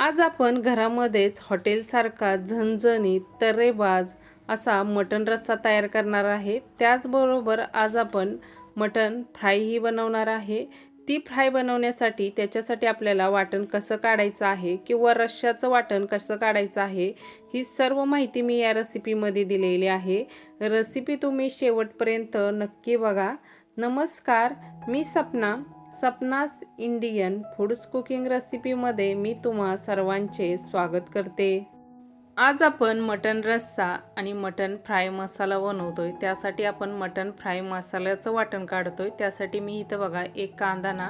आज आपण घरामध्येच हॉटेलसारखा झणझणीत तर्रेबाज असा मटण रस्सा तयार करणार आहे. त्याचबरोबर आज आपण मटण फ्रायही बनवणार आहे. ती फ्राय बनवण्यासाठी त्याच्यासाठी आपल्याला वाटण कसं काढायचं आहे किंवा रश्श्याचं वाटण कसं काढायचं आहे ही सर्व माहिती मी या रेसिपीमध्ये दिलेली आहे. रेसिपी तुम्ही शेवटपर्यंत नक्की बघा. नमस्कार मी सपना. सपनास इंडियन फूड्स कुकिंग रेसिपीमध्ये मी तुम्हा सर्वांचे स्वागत करते. आज आपण मटन रस्सा आणि मटन फ्राय मसाला बनवतो आहे त्यासाठी आपण मटन फ्राय मसाल्याचं वाटण काढतो आहे त्यासाठी मी इथं बघा एक कांदा ना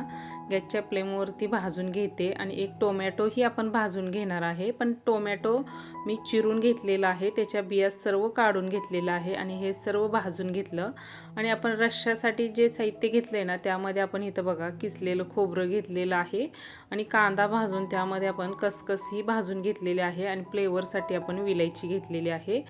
गॅसच्या फ्लेमवरती भाजून घेते आणि एक टोमॅटोही आपण भाजून घेणार आहे. पण टोमॅटो मी चिरून घेतलेला आहे. त्याच्या बिया सर्व काढून घेतलेलं आहे आणि हे सर्व भाजून घेतलं. आणि आपण रश्श्यासाठी जे साहित्य घेतलं आहे ना त्यामध्ये आपण इथं बघा किसलेलं खोबरं घेतलेलं आहे आणि कांदा भाजून त्यामध्ये आपण कसकसही भाजून घेतलेले आहे आणि फ्लेवरसाठी आपण विलायची घेतलेली आहे.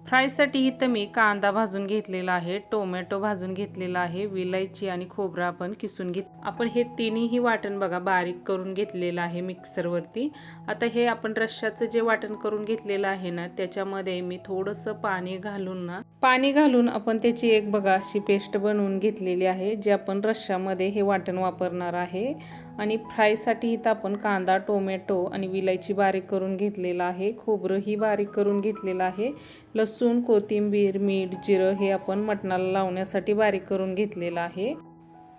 फ्रायसाठी इथं मी कांदा भाजून घेतलेला आहे टोमॅटो भाजून घेतलेला आहे विलायची आणि खोबरं आपण किसून घेत आपण हे तिन्ही वाटण बघा बारीक करून घेतलेलं आहे मिक्सरवरती. आता हे आपण रश्श्याचं जे वाटण करून घेतलेलं आहे ना त्याच्यामध्ये मी थोडंसं पाणी घालून ना पाणी घालून आपण त्याची एक बघा अशी पेस्ट बनवून घेतलेली आहे जे आपण रश्श्यामध्ये हे वाटण वापरणार आहे. आणि फ्रायसाठी इथं आपण कांदा टोमॅटो आणि विलायची बारीक करून घेतलेला आहे. खोबरंही बारीक करून घेतलेलं आहे. लसूण कोथिंबीर मीठ जिरं हे आपण मटणाला लावण्यासाठी बारीक करून घेतलेलं आहे.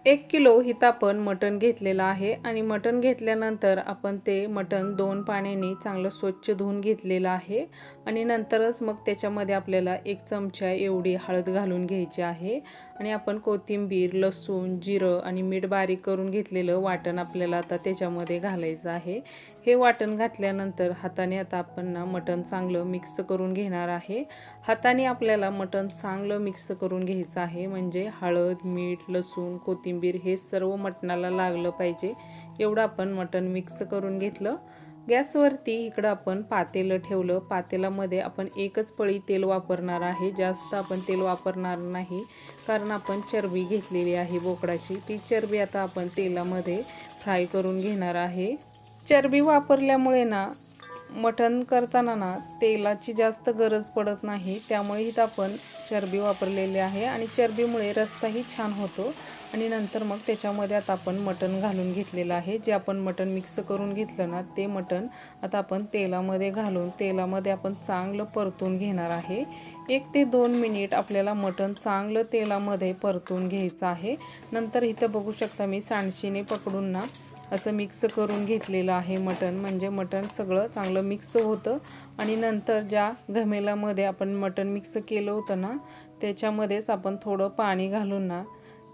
एक किलो हिथं आपण मटण घेतलेलं आहे आणि मटण घेतल्यानंतर आपण ते मटण दोन पाण्याने चांगलं स्वच्छ धुवून घेतलेलं आहे आणि नंतरच मग त्याच्यामध्ये आपल्याला एक चमचा एवढी हळद घालून घ्यायची आहे. आणि आपण कोथिंबीर लसूण जिरं आणि मीठ बारीक करून घेतलेलं वाटण आपल्याला आता त्याच्यामध्ये घालायचं आहे. हे वाटण घातल्यानंतर हाताने आता आपण ना मटण चांगलं मिक्स करून घेणार आहे. हाताने आपल्याला मटण चांगलं मिक्स करून घ्यायचं आहे. म्हणजे हळद मीठ लसूण कोथिंबीर हे सर्व मटणाला लागलं पाहिजे. एवढं आपण मटण मिक्स करून घेतलं. गॅसवरती इकडं आपण पातेलं ठेवलं. पातेलामध्ये आपण एकच पळी तेल वापरणार आहे. जास्त आपण तेल वापरणार नाही. कारण आपण चरबी घेतलेली आहे बोकडाची. ती चरबी आता आपण तेलामध्ये फ्राय करून घेणार आहे. चरबी वापरल्यामुळे ना मटण करताना ना तेलाची जास्त गरज पडत नाही त्यामुळे इथं आपण चरबी वापरलेली आहे आणि चरबीमुळे रस्ताही छान होतो. आणि नंतर मग त्याच्यामध्ये आता आपण मटण घालून घेतलेलं आहे. जे आपण मटण मिक्स करून घेतलं ना ते मटण आता आपण तेलामध्ये घालून तेलामध्ये आपण चांगलं परतून घेणार आहे. एक ते दोन मिनिट आपल्याला मटण चांगलं तेलामध्ये परतून घ्यायचं आहे. नंतर इथं बघू शकता मी सांडशीने पकडून ना असं मिक्स करून घेतलेलं आहे मटण. म्हणजे मटण सगळं चांगलं मिक्स होतं. आणि नंतर ज्या घमेलामध्ये आपण मटण मिक्स केलं होतं ना त्याच्यामध्येच आपण थोडं पाणी घालून ना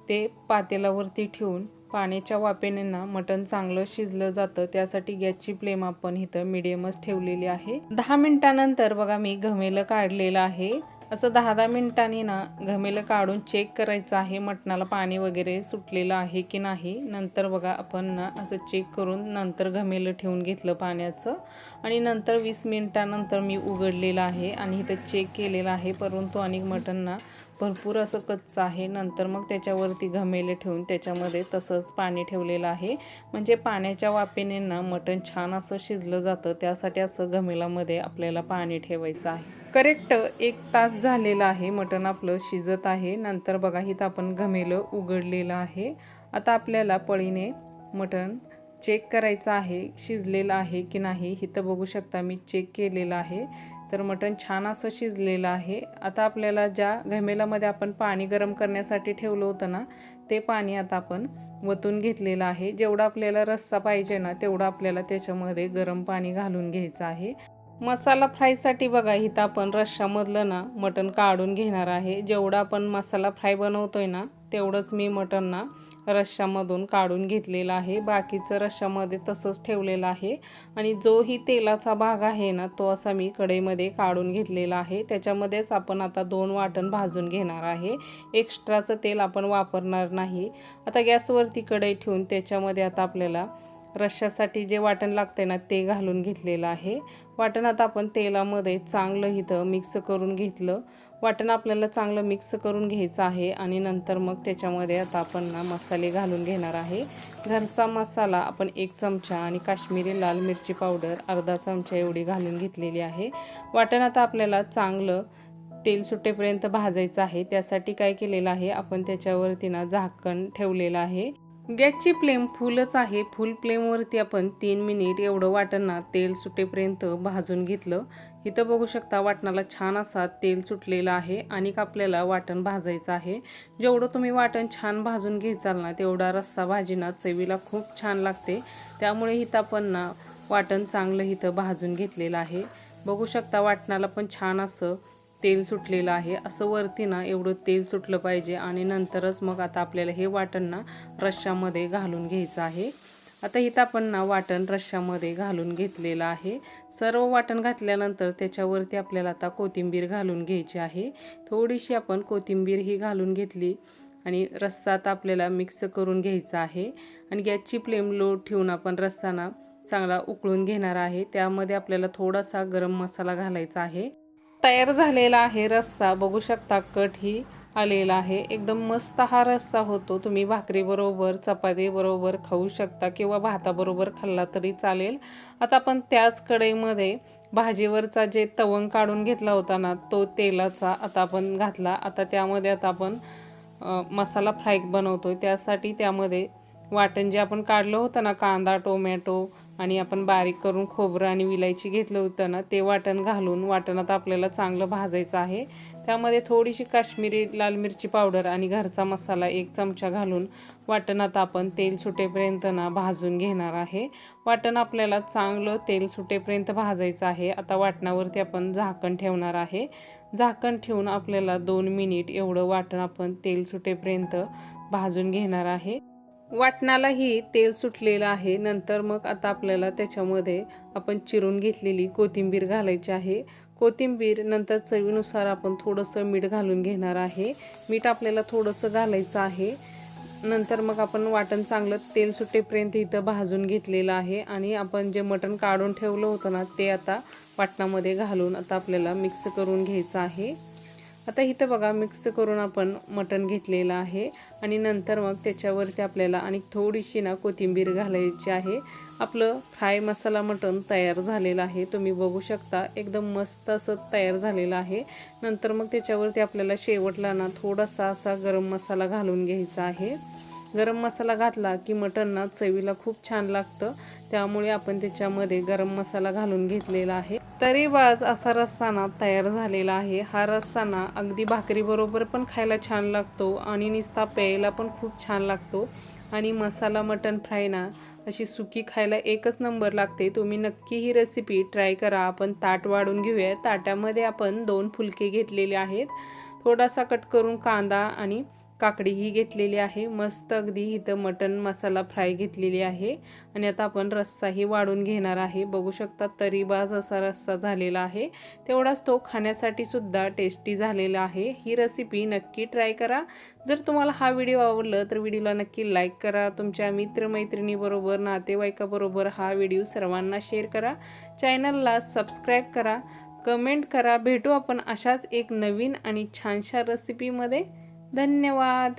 ते पातेलावरती ठेवून पाण्याच्या वापेने ना मटण चांगलं शिजलं जातं. त्यासाठी गॅसची फ्लेम आपण इथं मिडियमच ठेवलेली आहे. दहा मिनिटानंतर बघा मी घमेलं काढलेलं आहे. असं दहा दहा मिनिटांनी ना घमेलं काढून चेक करायचं आहे मटणाला पाणी वगैरे सुटलेलं आहे की नाही नंतर बघा आपण ना असं चेक करून नंतर घमेलं ठेवून घेतलं पाण्याचं. आणि नंतर वीस मिनिटानंतर मी उघडलेलं आहे आणि इथं चेक केलेलं आहे परंतु अनेक मटण ना भरपूर असं कच्चं आहे. नंतर मग त्याच्यावरती घमेले ठेवून त्याच्यामध्ये तसंच पाणी ठेवलेलं आहे. म्हणजे पाण्याच्या वापेने ना मटण छान असं शिजलं जातं. त्यासाठी असं घमेलामध्ये आपल्याला पाणी ठेवायचं आहे. करेक्ट एक तास झालेला आहे मटण आपलं शिजत आहे. नंतर बघा इथं आपण घमेलं उघडलेलं आहे. आता आपल्याला पळीने मटण चेक करायचं आहे शिजलेलं आहे की नाही इथं बघू शकता मी चेक केलेलं आहे. तर मटण छान असं शिजलेलं आहे. आता आपल्याला ज्या घमेलामध्ये आपण पाणी गरम करण्यासाठी ठेवलं होतं ना ते पाणी आता आपण वतून घेतलेलं आहे. जेवढा आपल्याला रस्सा पाहिजे ना तेवढा आपल्याला त्याच्यामध्ये गरम पाणी घालून घ्यायचं आहे. मसाला फ्रायसाठी बघा इथं आपण रश्श्यामधलं ना मटण काढून घेणार आहे. जेवढा आपण मसाला फ्राय बनवतोय ना तेवढंच मी मटण ना रश्श्यामधून काढून घेतलेलं आहे. बाकीचं रश्श्यामध्ये तसंच ठेवलेलं आहे. आणि जोही तेलाचा भाग आहे ना तो असा मी कढईमध्ये काढून घेतलेला आहे. त्याच्यामध्येच आपण आता दोन वाटण भाजून घेणार आहे. एक्स्ट्राचं तेल आपण वापरणार नाही. आता गॅसवरती कढई ठेवून त्याच्यामध्ये आता आपल्याला रश्श्यासाठी जे वाटण लागते ना ते घालून घेतलेलं आहे. वाटण आता आपण तेलामध्ये चांगलं इथं मिक्स करून घेतलं. वाटण आपल्याला चांगलं मिक्स करून घ्यायचं आहे आणि नंतर मग त्याच्यामध्ये आता आपण ना मसाले घालून घेणार आहे. घरचा मसाला आपण एक चमचा आणि काश्मीरी लाल मिरची पावडर अर्धा चमचा एवढी घालून घेतलेली आहे. वाटण आता आपल्याला चांगलं तेल सुटेपर्यंत भाजायचं आहे. त्यासाठी काय केलेलं आहे? आपण त्याच्यावरती ना झाकण ठेवलेलं आहे. गॅसची फ्लेम फुलच आहे. फुल फ्लेमवरती आपण तीन मिनिट एवढं वाटण तेल सुटेपर्यंत भाजून घेतलं. इथं बघू शकता वाटणाला छान असा तेल सुटलेलं आहे आणि आपल्याला वाटण भाजायचं आहे. जेवढं तुम्ही वाटण छान भाजून घ्यायचाल ना तेवढा रस्सा भाजीना चवीला खूप छान लागते. त्यामुळे इथं आपण ना वाटण चांगलं इथं भाजून घेतलेलं आहे. बघू शकता वाटणाला पण छान असं तेल सुटलेलं आहे. असं वरती ना एवढं तेल सुटलं पाहिजे आणि नंतरच मग आता आपल्याला हे वाटण ना रश्श्यामध्ये घालून घ्यायचं आहे. आता इथं आपण ना वाटण रश्श्यामध्ये घालून घेतलेलं आहे. सर्व वाटण घातल्यानंतर त्याच्यावरती आपल्याला आता कोथिंबीर घालून घ्यायची आहे. थोडीशी आपण कोथिंबीर ही घालून घेतली आणि रस्सा आता आपल्याला मिक्स करून घ्यायचा आहे. आणि गॅसची फ्लेम लो ठेवून आपण रस्साना चांगला उकळून घेणार आहे. त्यामध्ये आपल्याला थोडासा गरम मसाला घालायचा आहे. तयार झालेला आहे रस्सा. बघू शकता कट ही आलेला आहे. एकदम मस्त हा रस्सा होतो. तुम्ही भाकरीबरोबर चपातीबरोबर खाऊ शकता किंवा भाताबरोबर खाल्ला तरी चालेल. आता आपण त्याच कढईमध्ये भाजीवरचा जे तवंग काढून घेतला होता ना तो तेलाचा आता आपण घातला. आता त्यामध्ये आता आपण मसाला फ्राय बनवतो त्यासाठी त्यामध्ये वाटण जे आपण काढलं होतं ना कांदा टोमॅटो आणि आपण बारीक करून खोबरं आणि विलायची घेतलं होतं ना ते वाटण घालून वाटणात आपल्याला चांगलं भाजायचं आहे. त्यामध्ये थोडीशी काश्मीरी लाल मिरची पावडर आणि घरचा मसाला एक चमचा घालून वाटणात आपण तेल सुटेपर्यंत ना भाजून घेणार आहे. वाटण आपल्याला चांगलं तेल सुटेपर्यंत भाजायचं आहे. आता वाटणावरती आपण झाकण ठेवणार आहे. झाकण ठेवून आपल्याला दोन मिनिट एवढं वाटण आपण तेल सुटेपर्यंत भाजून घेणार आहे. वाटणालाही तेल सुटलेलं आहे. नंतर मग आता आपल्याला त्याच्यामध्ये आपण चिरून घेतलेली कोथिंबीर घालायची आहे. कोथिंबीर नंतर चवीनुसार आपण थोडंसं मीठ घालून घेणार आहे. मीठ आपल्याला थोडंसं घालायचं आहे. नंतर मग आपण वाटण चांगलं तेल सुटेपर्यंत इथं भाजून घेतलेलं आहे. आणि आपण जे मटण काढून ठेवलं होतं ना ते आता वाटणामध्ये घालून आता आपल्याला मिक्स करून घ्यायचं आहे. आता इथं बघा मिक्स करून आपण मटण घेतलेलं आहे. आणि नंतर मग त्याच्यावरती आपल्याला आणि थोडीशी ना कोथिंबीर घालायची आहे. आपलं फ्राय मसाला मटण तयार झालेलं आहे. तुम्ही बघू शकता एकदम मस्त असं तयार झालेलं आहे. नंतर मग त्याच्यावरती आपल्याला शेवटला ना थोडासा असा गरम मसाला घालून घ्यायचा आहे. गरम मसाला घातला की मटण ना चवीला खूप छान लागतं. त्यामुळे आपण त्याच्यामध्ये गरम मसाला घालून घेतलेला आहे. तरी बाज असा रस्साना तयार झालेला आहे. हा रस्साना अगदी भाकरीबरोबर पण खायला छान लागतो आणि निस्ता प्यायला पण खूप छान लागतो. आणि मसाला मटन फ्राय ना अशी सुकी खायला एकच नंबर लागते. तुम्ही नक्की ही रेसिपी ट्राय करा. आपण ताट वाढून घेऊया. ताट्यामध्ये आपण दोन फुलके घेतलेले आहेत. थोडासा कट करून कांदा आणि काकडीही घेतलेली आहे. मस्त अगदी इथं मटन मसाला फ्राय घेतलेली आहे. आणि आता आपण रस्साही वाढून घेणार आहे. बघू शकता तरीबाज असा रस्सा झालेला आहे. तेवढाच तो खाण्यासाठी सुद्धा टेस्टी झालेला आहे. ही रेसिपी नक्की ट्राय करा. जर तुम्हाला हा व्हिडिओ आवडला तर व्हिडिओला नक्की लाईक करा. तुमच्या मित्रमैत्रिणीबरोबर नातेवाईकाबरोबर हा व्हिडिओ सर्वांना शेअर करा. चॅनलला सबस्क्राईब करा. कमेंट करा. भेटू आपण अशाच एक नवीन आणि छानशा रेसिपीमध्ये धन्यवाद.